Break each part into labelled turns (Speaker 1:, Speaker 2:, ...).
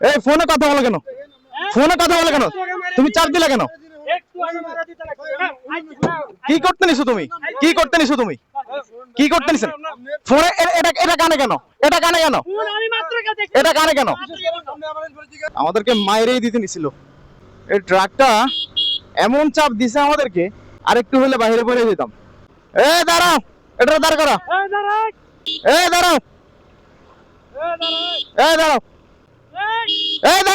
Speaker 1: এই ফোনে কথা বলো কেন? ফোনে কথা বলো কেন? তুমি চাপ দিলে কেন? কি করতে নিছো তুমি? কি করতে নিছো তুমি? কি করতে নিছেন? ফোনে এটা এটা কানে কেন? এটা কানে কেন? এটা কানে কেন? আমাদেরকে মাইরেই দিতে নিছিল। এই ট্রাকটা এমন চাপ দিছে আমাদেরকে, আরেকটু হলে বাইরে পড়ে যেতাম। এ, দাঁড়াও, এটা দাঁড় করো। এ, দাঁড়াও। এ দাঁড়াও। এ দাঁড়া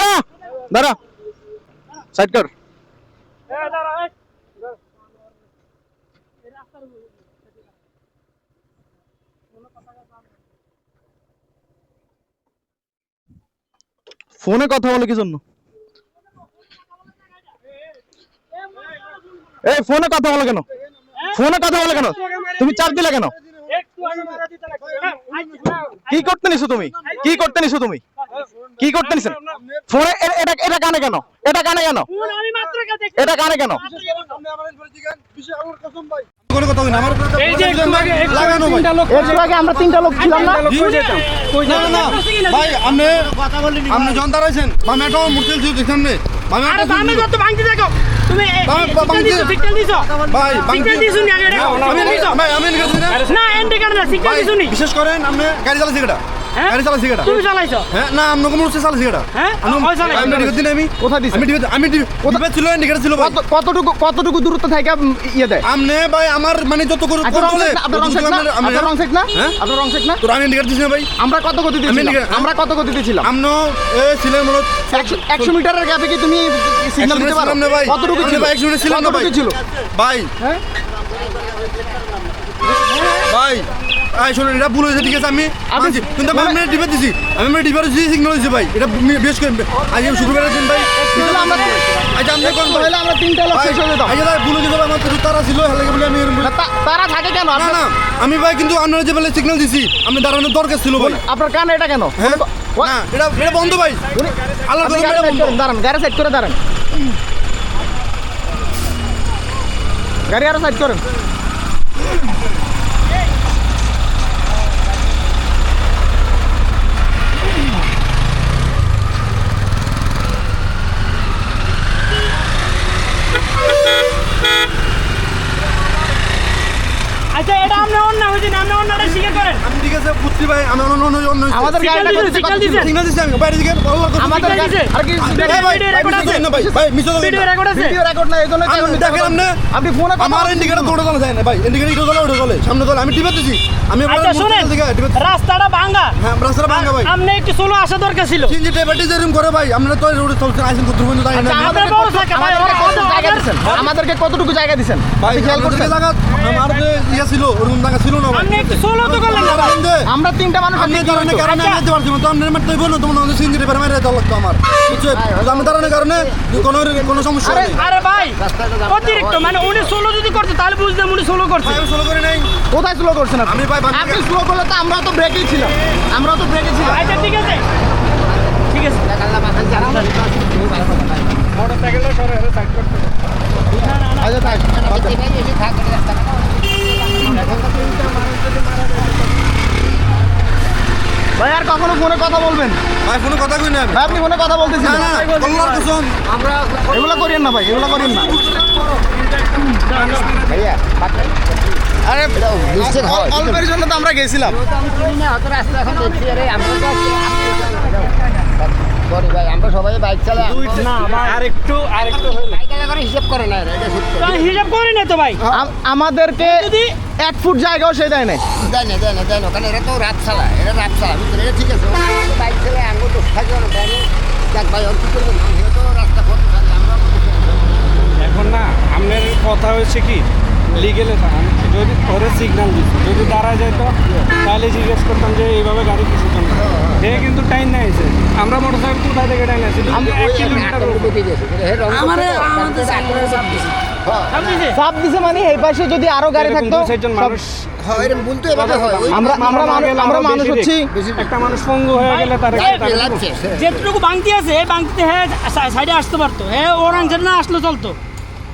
Speaker 1: দাঁড়া। সাইড কর। ফোনে কথা বলে কি জন্য? এই ফোনে কথা বলো কেন? ফোনে কথা বলো কেন? তুমি চাপ দিলে কেন? কি করতে নিছো তুমি? কি করতে নিছো তুমি? কি করতে নিছেন ফোনে এটা এটা কানে কেন? এটা কানে কেন? এটা কানে কেন?
Speaker 2: কথা আমার ভাই।
Speaker 3: তিনটা লোক
Speaker 1: ছিলাম না।
Speaker 3: কই যেতাম কই
Speaker 2: না ভাই আপনি আপনি জনতা রয়েছেন। বা মেটো মুরতেল ছিল দেখছেন নে? আমি
Speaker 4: আরে
Speaker 2: একটা
Speaker 4: বামে
Speaker 2: শুনছি।
Speaker 4: যত ভাঙতে দেখো। তুমি
Speaker 2: বাম
Speaker 4: সিগন্যাল দিছো।
Speaker 2: ভাই বাংটি-
Speaker 4: দিছো নি আগে দেখো,
Speaker 2: আমি
Speaker 4: সিগন্যাল দিছো।
Speaker 2: ভাই আমি নিয়ে গেছি না
Speaker 4: না এন্ডি কারণ না সিগন্যাল
Speaker 2: বিশেষ করেন আপনি গাড়ি কেটা
Speaker 4: হ্যাঁ?
Speaker 2: গাড়ি চালাচ্ছি কেটা
Speaker 4: তুমি চালাইছো?
Speaker 2: হ্যাঁ না কোন কেটা
Speaker 4: হ্যাঁ?
Speaker 2: আমি
Speaker 4: ওই চালাইছি।
Speaker 2: আমি দিন আমি
Speaker 1: কোথায় দিছে?
Speaker 2: আমি ছিল ইন্ডিকেটর ছিল
Speaker 1: কতটুকু কতটুকু দূরত্ব থেকে ইয়ে দেয়?
Speaker 2: আমনে ভাই আমার মানে যত করে
Speaker 1: আপনার রং না? আপনার রং সেট না? আপনার রং সেট না?
Speaker 2: হ্যাঁ?
Speaker 1: আপনার রং সেট না?
Speaker 2: তোর আমি ইন্ডিকেটর দিছি না ভাই।
Speaker 1: আমরা কত আমরা কত
Speaker 2: আমনো এ ছিলেন মনে
Speaker 1: মিটারের গ্যাপে কি তুমি সিগন্যাল দিতে পারো?
Speaker 2: না ভাই।
Speaker 1: কতটুকু ছিল?
Speaker 2: ভাই মিটার না ভাই।
Speaker 1: ছিল?
Speaker 2: ভাই।
Speaker 1: হ্যাঁ?
Speaker 2: ভাই। শুনুন এটা ভুল হয়েছে ঠিক আছে আমি মানছি। কিন্তু আমি আমি ডিবেট দিছি। আমি আমি ডিবেট দিছি সিগন্যাল দিছি ভাই। এটা বেশ করে আজ আমি শুক্রবারের দিন ভাই। আজ আপনি কোন
Speaker 1: তাহলে আমরা তিনটা লোক শেষ হয়ে
Speaker 2: আজ ভাই ভুল হয়ে আমার তো তারা ছিল হেলে বলে আমি
Speaker 1: তারা থাকে কেন?
Speaker 2: না না আমি ভাই কিন্তু আপনারা যে বলে সিগন্যাল দিছি আমি দাঁড়ানোর দরকার ছিল ভাই।
Speaker 1: আপনার কানে এটা কেন?
Speaker 2: হ্যাঁ? না এটা এটা বন্ধ ভাই। আল্লাহ
Speaker 1: দাঁড়ান গাড়ি সাইড করে দাঁড়ান। গাড়ি আরও সাইড করেন
Speaker 4: আচ্ছা এটা আপনি অন্য হইছে আপনি অন্যটা স্বীকার করেন।
Speaker 2: আমি ঠিক আছে বুঝছি ভাই আমি অন্য অন্য অন্য
Speaker 1: আমাদের গাড়িটা
Speaker 4: দিছে,
Speaker 1: গতিতে কত
Speaker 4: signal
Speaker 1: ছিল?
Speaker 4: দিছে।
Speaker 2: সিগন্যাল দিছি আমি বাইরে দিকে
Speaker 1: আমাদের গাড়ি আর কি
Speaker 2: ভাই ভাই
Speaker 4: ভিডিও রেকর্ড আছে।
Speaker 2: না ভাই ভাই মিছো
Speaker 4: ভিডিও রেকর্ড আছে?
Speaker 1: ভিডিও রেকর্ড না এই
Speaker 2: আমি দেখেন আপনি
Speaker 1: আপনি ফোনে
Speaker 2: আমার ইন্ডিকেটর দৌড়ে চলে যায় না ভাই। ইন্ডিকেটর ইটো চলে ওটা চলে সামনে চলে আমি টিপে দিছি। আমি এবার
Speaker 4: আচ্ছা শুনেন রাস্তাটা ভাঙা।
Speaker 2: হ্যাঁ রাস্তাটা ভাঙা ভাই।
Speaker 4: আপনি একটু সোলো আসা দরকার ছিল।
Speaker 2: করে ভাই আমরা তো রোডে চলছেন তাই না?
Speaker 1: আচ্ছা,
Speaker 4: বড়
Speaker 1: কত-
Speaker 4: ভাই,
Speaker 1: দিছেন? আমাদেরকে কতটুকু জায়গা দিছেন?
Speaker 2: ভাই
Speaker 1: খেয়াল করছেন?
Speaker 2: জায়গা আমার যে ইয়া ছিল ওরকম জায়গা ছিল না
Speaker 4: আপনি একটু সোলো তো করলেন না ভাই।
Speaker 1: আমরা তিনটা মানুষ
Speaker 2: আপনি দাঁড়ানোর কারণে আমি যেতে পারছি না তো আপনি মারতে বলুন তোমার আমাদের সিনজি টেপার মেরে দেওয়া লাগতো আমার। বুঝছেন আমি দাঁড়ানোর কারণে কোনো কোনো সমস্যা
Speaker 1: আরে,
Speaker 2: নেই
Speaker 4: আরে ভাই অতিরিক্ত মানে উনি সোলো যদি করছে তাহলে বুঝতাম উনি সোলো করছে।
Speaker 2: আমি সোলো করে নাই।
Speaker 1: কোথায় স্লো করছেন আপনি?
Speaker 2: আমি ভাই
Speaker 1: আপনি স্লো করলে তো আমরাও তো ব্রেকেই ছিলাম। আমরাও তো ব্রেকে ছিলাম।
Speaker 4: আচ্ছা ঠিক আছে। ঠিক আছে।
Speaker 1: ভাই আর কখনো ফোনে কথা বলবেন?
Speaker 2: ভাই কোনো কথা কই না?
Speaker 1: ভাই আপনি ফোনে কথা বলতেছেন।
Speaker 2: না না আল্লাহর কসম।
Speaker 1: এগুলো করিয়েন না ভাই এগুলো করিয়েন না। আরে অল- অল্পের জন্য তো আমরা গেছিলাম।
Speaker 5: আমরা সবাই বাইক চালাই
Speaker 4: না ভাই।
Speaker 3: আরেকটু
Speaker 5: হিসেব করে না এটা হিসেব করে
Speaker 4: তো হিসাব করি না তো ভাই।
Speaker 1: আম- আমাদেরকে
Speaker 4: যদি
Speaker 1: এক ফুট জায়গাও সে দেয় নাই।
Speaker 5: দেয় না দেয় না দেয় না কারণ তো রাত চালা এটা রাত চালা বুঝলেন এটা ঠিক আছে বাইক আঙ্গুল তো থাকে না দেয় যাক ভাই অল্প করবেন? না তো রাস্তা পথ চালে আমরা
Speaker 3: এখন না আপনার কথা হয়েছে কি? লিগেলে যদি ওরে সিগন্যাল দিচ্ছে যদি দাঁড়া যায় তো তাহলে জিজ্ঞেস করতাম যে এইভাবে গাড়ি কিছু জন্য সে কিন্তু টাইম নেইছে আমরা মোটর সাইকেল কোথায় থেকে টাইম নেছি এক কিলোমিটার
Speaker 4: সব দিছে
Speaker 1: চাপ দিছে মানে এই পাশে যদি আরও গাড়ি থাকতো
Speaker 3: চারজন
Speaker 1: সব-
Speaker 3: মানুষ
Speaker 5: হ্যাঁ এরকম বলতে এভাবে হয়। ওই
Speaker 1: আমরা আমরা মানুষ আমরা মানুষ হচ্ছি।
Speaker 3: একটা মানুষ পঙ্গু হয়ে গেলে তার
Speaker 5: লাইফ- লাইফ শেষ, হ্যাঁ।
Speaker 4: যেটুকু বাংতি আছে এই বাংতিতে হ্যাঁ সাইডে আসতে পারতো। হ্যাঁ ওর অংশের না আসলে চলতো।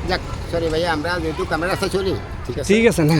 Speaker 5: যাক সরি ভাই আমরা যেহেতু ক্যামেরা রাস্তায় চলি ঠিক আছে
Speaker 3: ঠিক আছে না